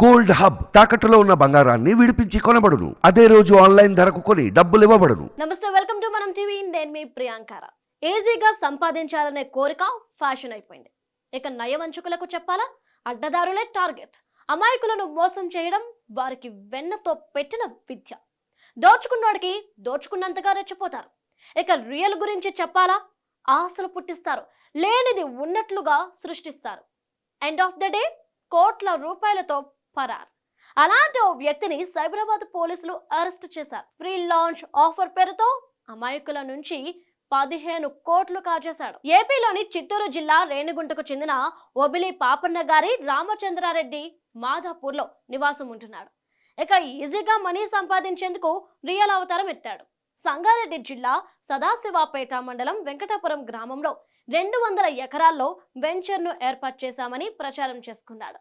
Gold hub తాకట్టులో ఉన్న బంగారాన్ని విడిపించి కొనబడును. అదే రోజు ఆన్లైన్ ధరకు కొని డబ్బులు ఇవ్వబడును. నమస్తే వెల్కమ్ టు మనం టీవీ. నేను మీ ప్రియాంకార ఈజీగా సంపాదించాలనే కోరిక ఫ్యాషన్ అయిపోయింది. ఇక నయవంచుకులకు చెప్పాలా? అడ్డదారులే టార్గెట్. అమాయకులను మోసం చేయడం వారికి వెన్నతో పెట్టిన విద్య. దోచుకున్నోడికి దోచుకున్నంతగా రెచ్చిపోతారు. ఇక రియల్ గురించి చెప్పాలా? ఆశలు పుట్టిస్తారు. లేనిది ఉన్నట్లుగా సృష్టిస్తారు. ఎండ్ ఆఫ్ ద డే కోట్ల రూపాయలతో ఫరార్ అలాంటి ఓ వ్యక్తిని సైబరాబాద్ పోలీసులు అరెస్ట్ చేశారు. ఫ్రీ లాంచ్ ఆఫర్ పేరుతో అమాయకుల నుంచి పదిహేను కోట్లు కాజేశాడు. ఏపీలోని చిత్తూరు జిల్లా రేణిగుంటకు చెందిన ఒబిలి పాపన్న గారి రామచంద్రారెడ్డి మాధాపూర్లో నివాసం ఉంటున్నాడు. ఇక ఈజీగా మనీ సంపాదించేందుకు రియల్ అవతారం ఎత్తాడు. సంగారెడ్డి జిల్లా సదాశివాపేట మండలం వెంకటాపురం గ్రామంలో రెండు వందల ఎకరాల్లో వెంచర్ను ఏర్పాటు చేశామని ప్రచారం చేసుకున్నాడు.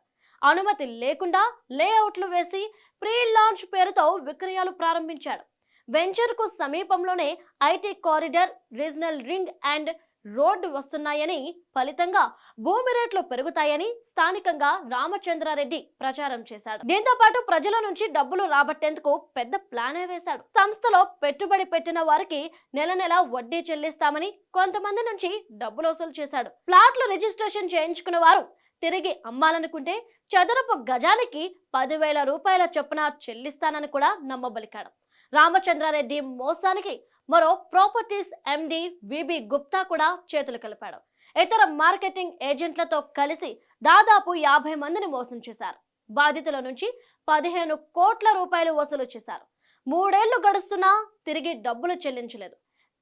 అనుమతి లేకుండా లేఅవుట్లు వేసి ప్రీ లాంచ్ పేరుతో విక్రయాలు ప్రారంభించాడు. వెంచర్కు సమీపంలోనే IT corridor regional ring and road వస్తున్నాయని ఫలితంగా భూమి రేట్లు పెరుగుతాయని స్థానికంగా రామచంద్రారెడ్డి ప్రచారం చేశాడు. దీంతో పాటు ప్రజల నుంచి డబ్బులు రాబట్టేందుకు పెద్ద ప్లానే వేశాడు. సంస్థలో పెట్టుబడి పెట్టిన వారికి నెల నెల వడ్డీ చెల్లిస్తామని కొంతమంది నుంచి డబ్బులు వసూలు చేశాడు. ప్లాట్లు రిజిస్ట్రేషన్ చేయించుకున్న వారు తిరిగి అమ్మాలనుకుంటే చదరపు గజానికి పదివేల రూపాయల చొప్పున చెల్లిస్తానని కూడా నమ్మబలికాడు. రామచంద్రారెడ్డి మోసానికి మరో ప్రాపర్టీస్ ఎండి విబి గుప్తా కూడా చేతులు కలిపాడు. ఇతర మార్కెటింగ్ ఏజెంట్లతో కలిసి దాదాపు యాభై మందిని మోసం చేశారు. బాధితుల నుంచి పదిహేను కోట్ల రూపాయలు వసూలు చేశారు. మూడేళ్ళు గడుస్తున్నా తిరిగి డబ్బులు చెల్లించలేదు.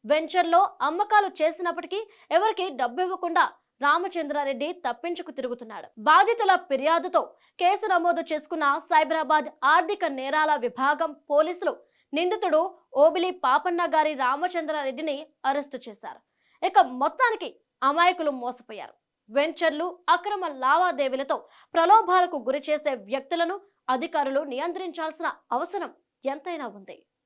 వెంచర్లో అమ్మకాలు చేసినప్పటికీ ఎవరికి డబ్బు ఇవ్వకుండా రామచంద్రారెడ్డి తప్పించుకు తిరుగుతున్నాడు. బాధితుల ఫిర్యాదుతో కేసు నమోదు చేసుకున్న సైబరాబాద్ ఆర్థిక నేరాల విభాగం పోలీసులు నిందితుడు ఓబిలి పాపన్న గారి రామచంద్రారెడ్డిని అరెస్టు చేశారు. ఇక మొత్తానికి అమాయకులు మోసపోయారు. వెంచర్లు అక్రమ లావాదేవీలతో ప్రలోభాలకు గురి చేసే వ్యక్తులను అధికారులు నియంత్రించాల్సిన అవసరం ఎంతైనా ఉంది.